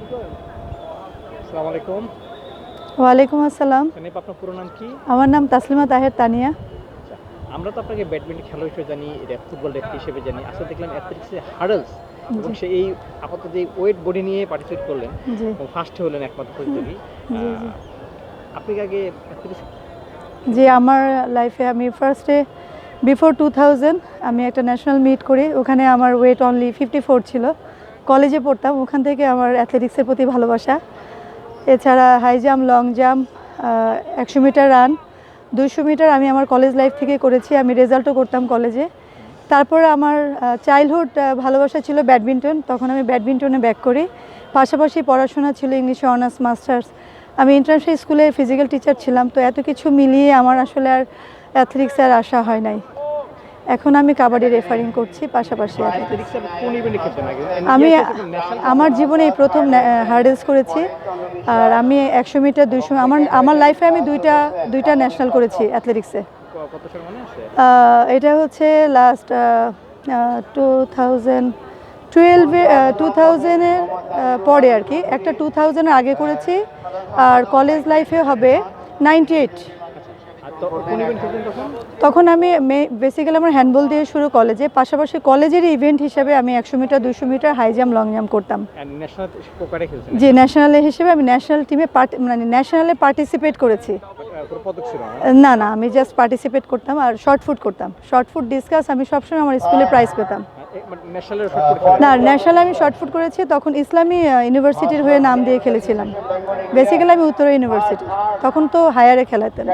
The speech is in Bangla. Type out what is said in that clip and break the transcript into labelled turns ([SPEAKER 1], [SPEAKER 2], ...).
[SPEAKER 1] আসসালামু আলাইকুম।
[SPEAKER 2] ওয়ালাইকুম আসসালাম।
[SPEAKER 1] সানিপ আপনার পুরো নাম কি?
[SPEAKER 2] আমার নাম তাসলিমা তাহের তানিয়া।
[SPEAKER 1] আচ্ছা, আমরা তো আপনাকে ব্যাডমিন্টন খেলা হিসেবে জানি ফুটবল রেফ হিসেবে জানি। আসলে দেখলাম অ্যাথলেটিক্সে হার্ডলস এবং সে এই আপাতত এই ওয়েট বডি নিয়ে পার্টিসিপেট করলেন ফার্স্ট হলেন একমাত্র প্রতিযোগী। আপনি কি আগে
[SPEAKER 2] জি আমার লাইফে আমি ফার্স্টে বিফোর টু থাউজেন্ড আমি একটা ন্যাশনাল মিট করি। ওখানে আমার ওয়েট অনলি ফিফটি ফোর ছিল। কলেজে পড়তাম, ওখান থেকে আমার অ্যাথলেটিক্সের প্রতি ভালোবাসা। এছাড়া হাই জাম্প লং জাম্প একশো মিটার রান দুশো মিটার আমি আমার কলেজ লাইফ থেকে করেছি, আমি রেজাল্টও করতাম কলেজে। তারপরে আমার চাইল্ডহুড ভালোবাসা ছিল ব্যাডমিন্টন, তখন আমি ব্যাডমিন্টনে ব্যাক করি। পাশাপাশি পড়াশোনা ছিল ইংলিশে অনার্স মাস্টার্স আমি ইন্টারন্যাশনাল স্কুলে ফিজিক্যাল টিচার ছিলাম, তো এত কিছু মিলিয়ে আমার আসলে আর অ্যাথলেটিক্সে আর আসা হয় নাই। এখন আমি কাবাডি রেফারিং করছি পাশাপাশি আমি আমার জীবনে এই প্রথম হার্ডেলস করেছি। আর আমি একশো মিটার দুইশো আমার আমার লাইফে আমি দুইটা দুইটা ন্যাশনাল করেছি অ্যাথলেটিক্সে
[SPEAKER 1] মনে
[SPEAKER 2] এটা হচ্ছে লাস্ট টু থাউজেন্ড টুয়েলভে টু থাউজেন্ডের পরে আর কি। একটা টু থাউজেন্ডের আগে করেছি আর কলেজ লাইফে হবে নাইনটি এইট
[SPEAKER 1] তখন
[SPEAKER 2] আমি বেসিক্যালি আমার হ্যান্ডবল দিয়ে শুরু কলেজে পাশাপাশি কলেজের ইভেন্ট হিসেবে আমি একশো মিটার দুশো metre high jump long jump করতাম। যে ন্যাশনালে হিসেবে আমি ন্যাশনাল টিমে মানে ন্যাশনালে পার্টিসিপেট করেছি।
[SPEAKER 1] না?
[SPEAKER 2] না আমি জাস্ট পার্টিসিপেট করতাম আর শর্ট ফুট করতাম। শর্ট ফুট ডিসকাস আমি সবসময় আমার স্কুলে প্রাইজ পেতাম।
[SPEAKER 1] খেলেন
[SPEAKER 2] না ন্যাশনাল আমি শর্ট ফুট করেছি তখন ইসলামী ইউনিভার্সিটির হয়ে নাম দিয়ে খেলেছিলাম। বেসিক্যালি আমি উত্তরা ইউনিভার্সিটি তখন তো হায়ারে খেলাতেন।